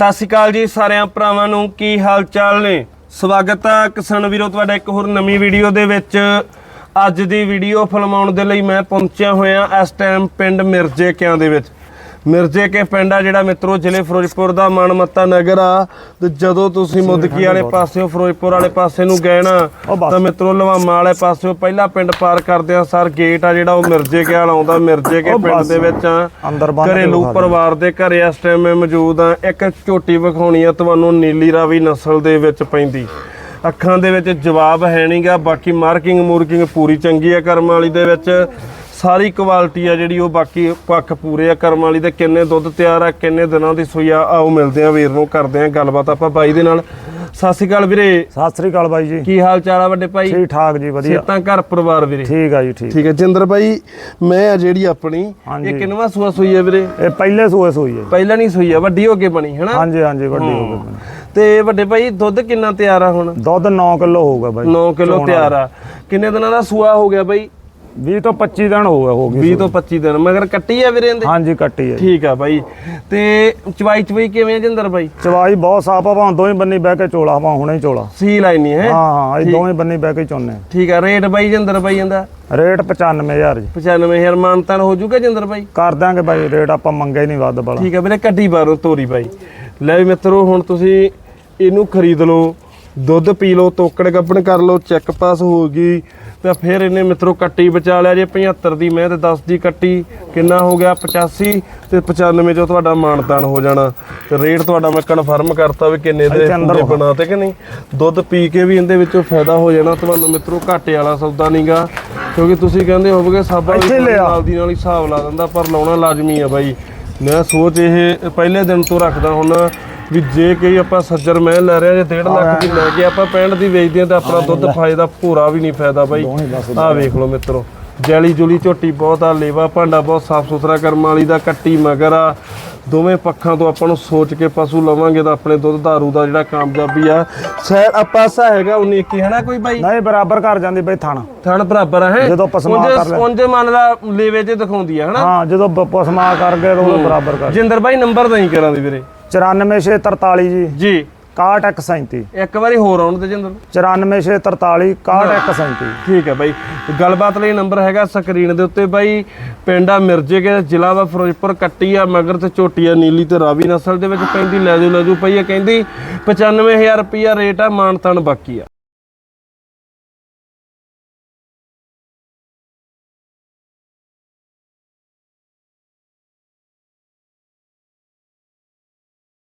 ਸਤਿ ਸ਼੍ਰੀ ਅਕਾਲ ਜੀ ਸਾਰਿਆਂ ਭਰਾਵਾਂ ਨੂੰ, ਕੀ ਹਾਲ ਚਾਲ ਨੇ? ਸਵਾਗਤ ਹੈ ਕਿਸਾਨ ਵੀਰੋ, ਤੁਹਾਡਾ ਇੱਕ ਹੋਰ ਨਵੀਂ ਵੀਡੀਓ ਦੇ ਵਿੱਚ। ਅੱਜ ਦੀ ਵੀਡੀਓ ਫਿਲਮਾਉਣ ਦੇ ਲਈ ਮੈਂ ਪਹੁੰਚਿਆ ਹੋਇਆ ਇਸ ਟਾਈਮ ਪਿੰਡ ਮਿਰਜੇ ਕਿਆਂ ਦੇ ਵਿੱਚ। ਮਿਰਜੇ ਕੇ ਪਿੰਡ ਆ ਜਿਹੜਾ ਮਿੱਤਰੋ ਜ਼ਿਲ੍ਹੇ ਫਿਰੋਜ਼ਪੁਰ ਦਾ ਮਾਨਮੱਤਾ ਨਗਰ ਆ ਤੇ ਜਦੋਂ ਤੁਸੀਂ ਮੁੱਦਕੀ ਵਾਲੇ ਪਾਸਿਓਂ ਫਿਰੋਜ਼ਪੁਰ ਵਾਲੇ ਪਾਸੇ ਨੂੰ ਗਏ ਨਾ। ਤਾਂ ਮਿੱਤਰੋ ਲਵਾਮਾ ਵਾਲੇ ਪਾਸਿਓਂ ਪਹਿਲਾ ਪਿੰਡ ਪਾਰ ਕਰਦੇ ਆ ਸਰ ਗੇਟ ਆ ਜਿਹੜਾ ਉਹ ਮਿਰਜੇ ਕੇ ਵਾਲਾ ਆਉਂਦਾ ਮਿਰਜੇ ਕੇ ਪਿੰਡ। ਦੇ ਵਿੱਚ ਆ ਘਰੇਲੂ। ਪਰਿਵਾਰ ਦੇ ਘਰੇ ਇਸ ਟਾਈਮ ਮੈਂ ਮੌਜੂਦ ਆ ਇੱਕ ਝੋਟੀ ਵਿਖਾਉਣੀ ਆ ਤੁਹਾਨੂੰ ਨੀਲੀ ਰਾਵੀ ਨਸਲ ਦੇ ਵਿੱਚ ਪੈਂਦੀ ਅੱਖਾਂ ਦੇ ਵਿੱਚ ਜਵਾਬ ਹੈ ਨਹੀਂਗਾ ਬਾਕੀ ਮਾਰਕਿੰਗ ਮੂਰਕਿੰਗ ਪੂਰੀ ਚੰਗੀ ਆ ਕਰਮ ਵਾਲੀ ਦੇ ਵਿੱਚ ਸਾਰੀ ਕੁਆਲਿਟੀ ਆ ਜਿਹੜੀ ਉਹ ਬਾਕੀ ਪੱਖ ਪੂਰੇ ਆ ਕਰਮ ਵਾਲੀ ਦੇ ਕਿੰਨੇ ਦੁੱਧ ਤਿਆਰ ਆ ਕਿੰਨੇ ਦਿਨਾਂ ਦੀ ਸੂਈ ਆ ਆਓ ਮਿਲਦੇ ਆ ਵੀਰ ਨੂੰ ਕਰਦੇ ਆ ਗੱਲਬਾਤ ਆਪਾਂ ਬਾਈ ਦੇ ਨਾਲ। ਸਤਿ ਸ਼੍ਰੀ ਅਕਾਲ ਵੀਰੇ। ਸਤਿ ਸ੍ਰੀ ਅਕਾਲ ਬਾਈ ਜੀ। ਕੀ ਹਾਲ ਚਾਲ ਆ ਵੱਡੇ ਭਾਈ? ਠੀਕ ਠਾਕ ਜੀ ਵਧੀਆ। ਸਿਹਤਾਂ ਘਰ ਪਰਿਵਾਰ ਵੀਰੇ। ਠੀਕ ਆ ਜੀ ਠੀਕ। ਠੀਕ ਹੈ ਜਿੰਦਰ ਭਾਈ ਮੈਂ ਆ ਜਿਹੜੀ ਆਪਣੀ ਹਾਂਜੀ। ਇਹ ਕਿੰਨਵਾ ਸੂਆ ਸੂਈ ਆ ਵੀਰੇ? ਇਹ ਪਹਿਲੇ ਸੂਏ ਸੂਈ ਹੈ ਜੀ। ਪਹਿਲਾਂ ਨਹੀਂ ਸੂਈ ਆ ਵੱਡੀ ਹੋ ਕੇ ਬਣੀ ਹੈਨਾ? ਹਾਂਜੀ ਹਾਂਜੀ ਵੱਡੀ ਹੋ ਗਈ ਤੇ ਵੱਡੇ ਭਾਈ ਦੁੱਧ ਕਿੰਨਾ ਤਿਆਰ ਆ ਹੁਣ? ਦੁੱਧ 9 ਕਿਲੋ ਹੋਊਗਾ ਬਾਈ। 9 ਕਿਲੋ ਤਿਆਰ ਆ। ਕਿੰਨੇ ਦਿਨਾਂ ਦਾ ਸੂਆ ਹੋ ਗਿਆ ਬਾਈ? 20 ਤੋਂ 25 ਦਿਨ ਹੋ ਗਏ ਹੋ ਗਈ 20 ਤੋਂ 25 ਦਿਨ ਮਗਰ ਕੱਟੀ ਆ ਵੀਰੇ ਇਹਦੇ? ਹਾਂਜੀ ਕੱਟੀ ਜੀ। ਠੀਕ ਆ ਬਾਈ। ਤੇ ਚਵਾਈ ਚਵਾਈ ਕਿਵੇਂ ਆ ਜਿੰਦਰ ਬਾਈ? ਚਵਾਈ ਬਹੁਤ ਸਾਫ਼ ਆ ਭਾਂ ਦੋਵੇਂ ਬੰਨੀ ਬਹਿ ਕੇ ਚੋਲਾ ਭਾਂ ਹੁਣੇ ਹੀ ਚੋਲਾ। ਸੀ ਲਾਈਨੀ ਹੈ? ਹਾਂ ਹਾਂ ਇਹ ਦੋਵੇਂ ਬੰਨੀ ਬਹਿ ਕੇ ਚੋਨੇ ਠੀਕ ਆ ਰੇਟ ਬਾਈ ਜਿੰਦਰ ਬਾਈ ਇਹਦਾ? ਰੇਟ 95000 ਜੀ। 95000 ਮਾਨਤਾਨ ਹੋ ਜਾਊਗਾ ਜਿੰਦਰ ਬਾਈ? ਕਰ ਦਾਂਗੇ ਬਾਈ ਰੇਟ ਆਪਾਂ ਮੰਗਿਆ ਹੀ ਨਹੀਂ ਵੱਧ ਬੜਾ ਠੀਕ ਆ ਵੀਰੇ ਕੱਢੀ ਬਾਰੋਂ ਤੋਰੀ ਬਾਈ। ਲੈ ਵੀ ਮਿੱਤਰੋ ਹੁਣ ਤੁਸੀਂ ਇਹਨੂੰ ਖਰੀਦ ਲਓ। ਦੁੱਧ ਪੀ ਲਓ ਤੋਕੜ ਗੱਪਣ ਕਰ ਲਓ ਚੈੱਕ ਪਾਸ ਹੋ ਗਈ। ਤੇ ਫਿਰ ਇਹਨੇ ਮਿੱਤਰੋ ਕੱਟੀ ਬਚਾ ਲਿਆ ਜੇ 75 ਦੀ ਮੈਂ ਤੇ 10 ਦੀ ਕੱਟੀ। ਕਿੰਨਾ ਹੋ ਗਿਆ? 85 ਤੇ 95 ਚੋਂ ਤੁਹਾਡਾ ਮਾਨਤਾਨ ਹੋ ਜਾਣਾ। ਤੇ ਰੇਟ ਤੁਹਾਡਾ ਮੈਂ ਕਨਫਰਮ ਕਰਤਾ ਵੀ ਕਿੰਨੇ ਦੇ ਬਣਾ ਤੇ ਕਿ ਨਹੀਂ। ਦੁੱਧ ਪੀ ਕੇ ਵੀ ਇਹਦੇ ਵਿੱਚੋਂ ਫਾਇਦਾ ਹੋ ਜਾਣਾ। ਤੁਹਾਨੂੰ ਮਿੱਤਰੋ ਘਾਟੇ ਵਾਲਾ ਸੌਦਾ ਨਹੀਂਗਾ ਕਿਉਂਕਿ ਤੁਸੀਂ ਕਹਿੰਦੇ ਹੋਵੋਗੇ ਸਾਬਾ। ਨਾਲ ਦੀ ਨਾਲ ਹੀ ਹਿਸਾਬ ਲਾ ਦਿੰਦਾ ਪਰ ਲਾਉਣਾ ਲਾਜ਼ਮੀ ਆ ਬਾਈ। ਮੈਂ ਸੋਚ ਇਹ ਪਹਿਲੇ ਦਿਨ ਤੋਂ ਰੱਖਦਾ ਹੁਣ। ਵੀ ਜੇ ਕੋਈ ਆਪਾਂ ਸੱਜਰ ਮੈਂ ਲੈ ਰਿਹਾ ਜੇ 1.5 ਲੱਖ ਦੀ ਲੈ ਕੇ ਆਪਾਂ 65 ਦੀ ਵੇਚਦੇ ਆ ਤਾਂ ਆਪਣਾ ਦੁੱਧ ਫਾਇਦਾ ਪੂਰਾ ਵੀ ਨਹੀਂ ਫਾਇਦਾ ਬਾਈ। ਆਹ ਵੇਖ ਲਓ ਮਿੱਤਰੋ ਜੈਲੀ ਜੁਲੀ ਝੋਟੀ ਬਹੁਤ ਆ ਲੇਵਾ ਭਾਂਡਾ ਬਹੁਤ ਸਾਫ਼ ਸੁਥਰਾ ਕਰਮ ਵਾਲੀ ਦਾ ਕੱਟੀ ਮਗਰ ਆ। ਦੋਵੇਂ ਪੱਖਾਂ ਤੋਂ ਆਪਾਂ ਨੂੰ ਸੋਚ ਕੇ ਪਸ਼ੂ ਲਵਾਂਗੇ ਤਾਂ ਆਪਣੇ ਦੁੱਧ ਧਾਰੂ ਦਾ ਜਿਹੜਾ ਕਾਮਯਾਬੀ ਆ। ਸੈਰ ਆ ਪਾਸਾ ਹੈਗਾ 19 21 ਹੈ ਨਾ ਕੋਈ ਬਾਈ? ਨਹੀਂ ਬਰਾਬਰ ਕਰ ਜਾਂਦੀ ਬਾਈ ਥਣ। ਥਣ ਬਰਾਬਰ ਹੈ? ਜਦੋਂ ਪਸਮਾ ਕਰ ਲੈ। ਉਂਝ ਮੰਨ ਲਾ ਲੇਵੇ ਤੇ ਦਿਖਾਉਂਦੀ ਆ ਹਨਾ ਹਾਂ ਜਦੋਂ ਪਸਮਾ ਕਰ ਗਏ ਤਾਂ ਉਹ ਬਰਾਬਰ ਕਰ ਜਿੰਦਰ ਬਾਈ ਨੰਬਰ ਨਹੀਂ ਕਰਾਂ ਦੀ ਵੀਰੇ। 94643 ਜੀ। ਜੀ। 6137 ਇੱਕ ਵਾਰੀ ਹੋਰ ਆਉਣ ਤੇ ਜਿੰਦਰ। 94643 6137 ਠੀਕ ਹੈ ਬਾਈ। ਗੱਲਬਾਤ ਲਈ ਨੰਬਰ ਹੈਗਾ ਸਕਰੀਨ ਦੇ ਉੱਤੇ ਬਾਈ। ਪਿੰਡਾ ਮਿਰਜੇ ਕੇ ਜ਼ਿਲ੍ਹਾ ਵਾ ਫਿਰੋਜ਼ਪੁਰ ਕੱਟੀ ਆ ਮਗਰ ਤੇ ਆ ਨੀਲੀ ਤੇ ਰਾਵੀ ਨਸਲ ਦੇ ਵਿੱਚ ਪੈਂਦੀ। ਲੈ ਜਾਓ ਲੈ ਜਾਓ ਪਈ ਆ ਕਹਿੰਦੀ 95000 ਰੁਪਿਆ ਰੇਟ ਆ ਮਾਨਤਨ ਬਾਕੀ ਆ।